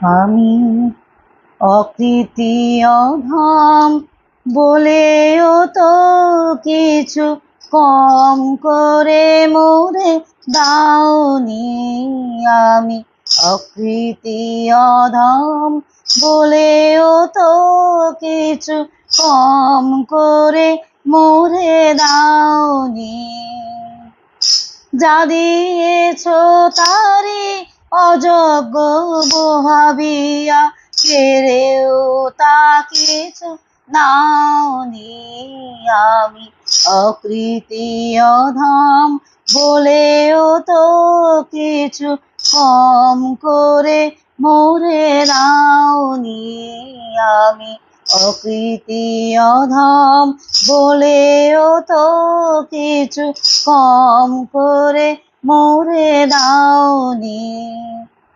আমি অকৃতি অধাম বলেও তো কিছু কম করে মোরে দাওনি আমি। অকৃতি অধাম বলেও তো কিছু কম করে মোরে দাওনি। যা দিয়েছ তারি অযোগ্য ভাবিয়া কেড়েও তা কিছু নাওনি আমি। অকৃতি অধাম বলেও তো কিছু কম করে মোরে নাওনি আমি। অকৃতি অধাম বলেও তো কিছু কম করে মোরে দাওনি